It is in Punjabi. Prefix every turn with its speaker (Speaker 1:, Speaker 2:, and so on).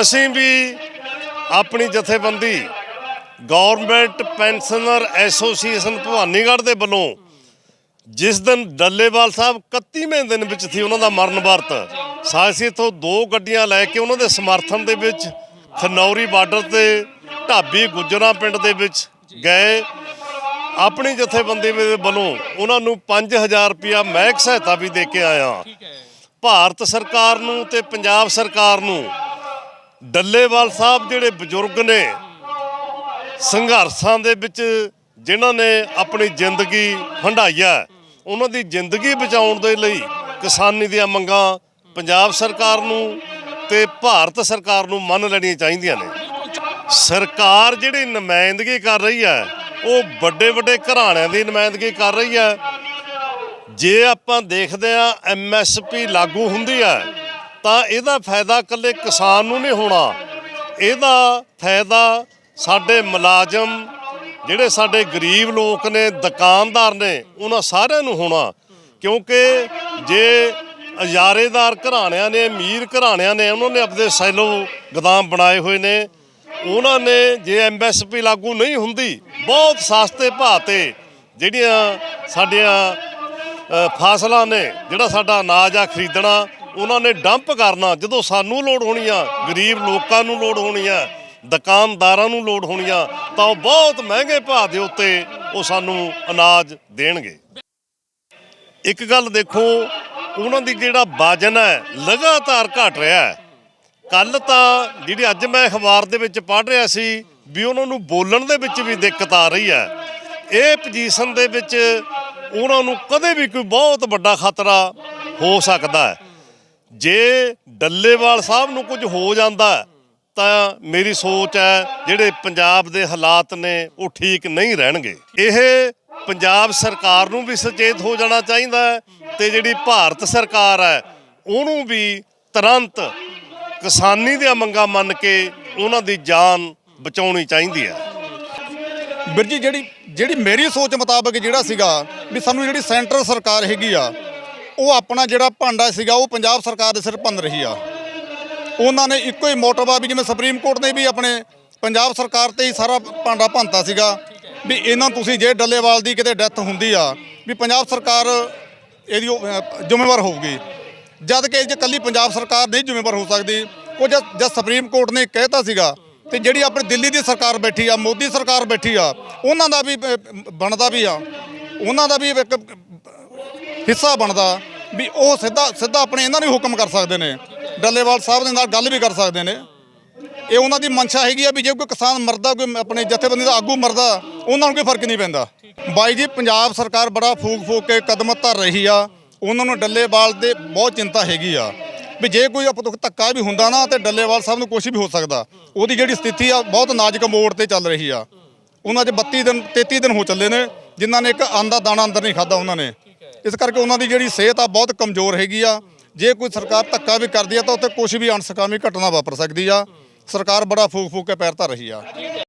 Speaker 1: ਅਸੀਂ ਵੀ ਆਪਣੀ ਜਥੇਬੰਦੀ ਗਵਰਨਮੈਂਟ ਪੈਨਸ਼ਨਰ ਐਸੋਸੀਏਸ਼ਨ ਭਵਾਨੀਗੜ੍ਹ ਦੇ ਵੱਲੋਂ ਜਿਸ ਦਿਨ ਡੱਲੇਵਾਲ ਸਾਹਿਬ 31ਵੇਂ ਦਿਨ ਵਿੱਚ ਸੀ ਉਹਨਾਂ ਦਾ ਮਰਨ ਵਰਤ ਸਾਸੀ ਤੋਂ ਦੋ ਗੱਡੀਆਂ ਲੈ ਕੇ ਉਹਨਾਂ ਦੇ ਸਮਰਥਨ ਦੇ ਵਿੱਚ ਖਨੌਰੀ ਬਾਰਡਰ ਤੇ ਢਾਬੀ ਗੁੱਜਰਾਂ ਪਿੰਡ ਦੇ ਵਿੱਚ ਗਏ। ਆਪਣੀ ਜਥੇਬੰਦੀ ਦੇ ਵੱਲੋਂ ਉਹਨਾਂ ਨੂੰ 5000 ਰੁਪਇਆ ਮਹਿਕ ਸਹਾਇਤਾ ਵੀ ਦੇ ਕੇ ਆਇਆ। ਭਾਰਤ ਸਰਕਾਰ ਨੂੰ ਤੇ ਪੰਜਾਬ ਸਰਕਾਰ ਨੂੰ ਡੱਲੇਵਾਲ ਸਾਹਿਬ ਜਿਹੜੇ ਬਜ਼ੁਰਗ ਨੇ, ਸੰਘਰਸ਼ਾਂ ਦੇ ਵਿੱਚ ਜਿਨ੍ਹਾਂ ਨੇ ਆਪਣੀ ਜ਼ਿੰਦਗੀ ਹੰਢਾਈਆ ਉਹਨਾਂ ਦੀ ਜ਼ਿੰਦਗੀ ਬਚਾਉਣ ਦੇ ਲਈ ਕਿਸਾਨੀ ਦੀਆਂ ਮੰਗਾਂ ਪੰਜਾਬ ਸਰਕਾਰ ਨੂੰ ਤੇ ਭਾਰਤ ਸਰਕਾਰ ਨੂੰ ਮੰਨ ਲੈਣੀਆਂ ਚਾਹੀਦੀਆਂ ਨੇ। ਸਰਕਾਰ ਜਿਹੜੀ ਨੁਮਾਇੰਦਗੀ ਕਰ ਰਹੀ ਹੈ, ਉਹ ਵੱਡੇ ਵੱਡੇ ਘਰਾਣਿਆਂ ਦੀ ਨੁਮਾਇੰਦਗੀ ਕਰ ਰਹੀ ਹੈ। ਜੇ ਆਪਾਂ ਦੇਖਦੇ ਆ ਐਮਐਸਪੀ ਲਾਗੂ ਹੁੰਦੀ ਹੈ ਤਾਂ ਇਹਦਾ ਫਾਇਦਾ ਇਕੱਲੇ ਕਿਸਾਨ ਨੂੰ ਨਹੀਂ ਹੋਣਾ। ਇਹਦਾ ਫਾਇਦਾ ਸਾਡੇ ਮੁਲਾਜ਼ਮ ਜਿਹੜੇ ਸਾਡੇ ਗਰੀਬ ਲੋਕ ਨੇ ਦੁਕਾਨਦਾਰ ਨੇ ਉਹਨਾਂ ਸਾਰਿਆਂ ਨੂੰ ਹੋਣਾ। ਕਿਉਂਕਿ ਜੇ ਅਜਾਰੇਦਾਰ ਘਰਾਣਿਆਂ ਨੇ ਅਮੀਰ ਘਰਾਣਿਆਂ ਨੇ ਉਹਨਾਂ ਨੇ ਆਪਣੇ ਸੈਲੋ ਗੋਦਾਮ ਬਣਾਏ ਹੋਏ ਨੇ ਉਹਨਾਂ ਨੇ ਜੇ ਐਮਐਸਪੀ ਲਾਗੂ ਨਹੀਂ ਹੁੰਦੀ ਬਹੁਤ ਸਸਤੇ ਭਾਅ ਤੇ ਜਿਹੜੀਆਂ ਸਾਡੀਆਂ ਅ, ਫਸਲਾਂ ਨੇ ਜਿਹੜਾ ਸਾਡਾ ਅਨਾਜ ਆ ਖਰੀਦਣਾ ਉਹਨਾਂ ਨੇ ਡੰਪ ਕਰਨਾ, ਜਦੋਂ ਸਾਨੂੰ ਲੋੜ ਹੋਣੀ ਆ, ਗਰੀਬ ਲੋਕਾਂ ਨੂੰ ਲੋੜ ਹੋਣੀ ਆ, ਦੁਕਾਨਦਾਰਾਂ ਨੂੰ ਲੋੜ ਹੋਣੀ ਆ, ਤਾਂ ਉਹ ਬਹੁਤ ਮਹਿੰਗੇ ਭਾਅ ਦੇ ਉੱਤੇ ਉਹ ਸਾਨੂੰ ਅਨਾਜ ਦੇਣਗੇ। ਇੱਕ ਗੱਲ ਦੇਖੋ, ਉਹਨਾਂ ਦੀ ਜਿਹੜਾ ਵਜਨ ਹੈ, ਲਗਾਤਾਰ ਘਟ ਰਿਹਾ ਹੈ। ਕੱਲ ਤਾਂ ਜਿਹੜੀ ਅੱਜ ਮੈਂ ਅਖਬਾਰ ਦੇ ਵਿੱਚ ਪੜ੍ਹ ਰਿਹਾ ਸੀ, ਵੀ ਉਹਨਾਂ ਨੂੰ ਬੋਲਣ ਦੇ ਵਿੱਚ ਵੀ ਦਿੱਕਤ ਆ ਰਹੀ ਹੈ। ਇਹ ਪੋਜੀਸ਼ਨ ਦੇ ਵਿੱਚ ਉਹਨਾਂ ਨੂੰ ਕਦੇ ਵੀ ਕੋਈ ਬਹੁਤ ਵੱਡਾ ਖਤਰਾ ਹੋ ਸਕਦਾ ਹੈ। ਜੇ ਡੱਲੇਵਾਲ ਸਾਹਿਬ ਨੂੰ ਕੁਝ ਹੋ ਜਾਂਦਾ ਤਾਂ ਮੇਰੀ ਸੋਚ ਹੈ ਜਿਹੜੇ ਪੰਜਾਬ ਦੇ ਹਾਲਾਤ ਨੇ ਉਹ ਠੀਕ ਨਹੀਂ ਰਹਿਣਗੇ। ਇਹ ਪੰਜਾਬ ਸਰਕਾਰ ਨੂੰ ਵੀ ਸੁਚੇਤ ਹੋ ਜਾਣਾ ਚਾਹੀਦਾ ਹੈ ਤੇ ਜਿਹੜੀ ਭਾਰਤ ਸਰਕਾਰ ਹੈ, ਉਹਨੂੰ ਵੀ ਤੁਰੰਤ ਕਿਸਾਨੀ ਦੀਆਂ ਮੰਗਾਂ ਮੰਨ ਕੇ ਉਹਨਾਂ ਦੀ ਜਾਨ ਬਚਾਉਣੀ ਚਾਹੀਦੀ ਹੈ।
Speaker 2: ਵੀਰ ਜੀ, ਜਿਹੜੀ ਜਿਹੜੀ ਮੇਰੀ ਸੋਚ ਮੁਤਾਬਕ ਜਿਹੜਾ ਸੀਗਾ ਵੀ ਸਾਨੂੰ ਜਿਹੜੀ ਸੈਂਟਰ ਸਰਕਾਰ ਹੈਗੀ ਆ ਉਹ ਆਪਣਾ ਜਿਹੜਾ ਭਾਂਡਾ ਸੀਗਾ, ਉਹ ਪੰਜਾਬ ਸਰਕਾਰ ਦੇ ਸਿਰ ਭੰਨ ਰਹੀ ਆ। ਉਹਨਾਂ ਨੇ ਇੱਕੋ ਹੀ ਮੋਟਿਵ ਆ ਵੀ ਜਿਵੇਂ ਸੁਪਰੀਮ ਕੋਰਟ ਨੇ ਵੀ ਆਪਣੇ ਪੰਜਾਬ ਸਰਕਾਰ ਤੇ ਹੀ ਸਾਰਾ ਭਾਂਡਾ ਭੰਨਤਾ ਸੀਗਾ ਵੀ ਇਹਨਾਂ ਤੁਸੀਂ ਜੇ ਡੱਲੇਵਾਲ ਦੀ ਕਿਤੇ ਡੈਥ ਹੁੰਦੀ ਆ, ਵੀ ਪੰਜਾਬ ਸਰਕਾਰ ਇਹਦੀ ਜ਼ਿੰਮੇਵਾਰ ਹੋਊਗੀ। ਜਦ ਕਿ ਇਹ 'ਚ ਇਕੱਲੀ ਪੰਜਾਬ ਸਰਕਾਰ ਨਹੀਂ ਜ਼ਿੰਮੇਵਾਰ ਹੋ ਸਕਦੀ। ਉਹ ਜਦ ਜਦ ਸੁਪਰੀਮ ਕੋਰਟ ਨੇ ਕਹਿਤਾ ਸੀਗਾ ਤੇ ਜਿਹੜੀ ਆਪਣੀ ਦਿੱਲੀ ਦੀ ਸਰਕਾਰ ਬੈਠੀ ਆ, ਮੋਦੀ ਸਰਕਾਰ ਬੈਠੀ ਆ, ਉਹਨਾਂ ਦਾ ਵੀ ਬਣਦਾ ਵੀ ਆ। ਉਹਨਾਂ ਦਾ ਵੀ ਇੱਕ ਹਿੱਸਾ ਬਣਦਾ ਵੀ ਉਹ ਸਿੱਧਾ ਸਿੱਧਾ ਆਪਣੇ ਇਹਨਾਂ ਨੂੰ ਹੁਕਮ ਕਰ ਸਕਦੇ ਨੇ। ਡੱਲੇਵਾਲ ਸਾਹਿਬ ਦੇ ਨਾਲ ਗੱਲ ਵੀ ਕਰ ਸਕਦੇ ਨੇ। ਇਹ ਉਹਨਾਂ ਦੀ ਮਨਸ਼ਾ ਹੈਗੀ ਆ ਵੀ ਜੇ ਕੋਈ ਕਿਸਾਨ ਮਰਦਾ, ਕੋਈ ਆਪਣੇ ਜਥੇਬੰਦੀ ਦਾ ਆਗੂ ਮਰਦਾ, ਉਹਨਾਂ ਨੂੰ ਕੋਈ ਫ਼ਰਕ ਨਹੀਂ ਪੈਂਦਾ। ਬਾਈ ਜੀ, ਪੰਜਾਬ ਸਰਕਾਰ ਬੜਾ ਫੂਕ ਫੂਕ ਕੇ ਕਦਮ ਧਰ ਰਹੀ ਆ। ਉਹਨਾਂ ਨੂੰ ਡੱਲੇਵਾਲ ਦੇ ਬਹੁਤ ਚਿੰਤਾ ਹੈਗੀ ਆ। ਵੀ ਜੇ ਕੋਈ ਅਪ- ਧੱਕਾ ਵੀ ਹੁੰਦਾ ਨਾ ਤੇ ਡੱਲੇਵਾਲ ਸਾਹਿਬ ਨੂੰ ਕੁਝ ਵੀ ਹੋ ਸਕਦਾ। ਉਹਦੀ ਜਿਹੜੀ ਸਥਿਤੀ ਆ, ਬਹੁਤ ਨਾਜ਼ੁਕ ਮੋੜ ਤੇ ਚੱਲ ਰਹੀ ਆ। ਉਹਨਾਂ 'ਚ 32 ਦਿਨ 33 ਦਿਨ ਹੋ ਚੱਲੇ ਨੇ, ਜਿਨ੍ਹਾਂ ਨੇ ਇੱਕ ਆਂਦਾ ਦਾਣਾ ਅੰਦਰ ਨਹੀਂ ਖਾਦਾ ਉਹਨਾਂ ਨੇ। ਇਸ ਕਰਕੇ ਉਹਨਾਂ ਦੀ ਜਿਹੜੀ ਸਿਹਤ ਆ ਬਹੁਤ ਕਮਜ਼ੋਰ ਹੈਗੀ ਆ। ਜੇ ਕੋਈ ਸਰਕਾਰ ਧੱਕਾ ਵੀ ਕਰਦੀ ਆ ਤਾਂ ਉੱਥੇ ਕੁਝ ਵੀ ਅਣਸਕਾਮੀ ਘਟਨਾ ਵਾਪਰ ਸਕਦੀ ਆ। ਸਰਕਾਰ ਬੜਾ ਫੂਕ ਫੂਕ ਕੇ ਪੈਰ ਧਰ ਰਹੀ ਆ।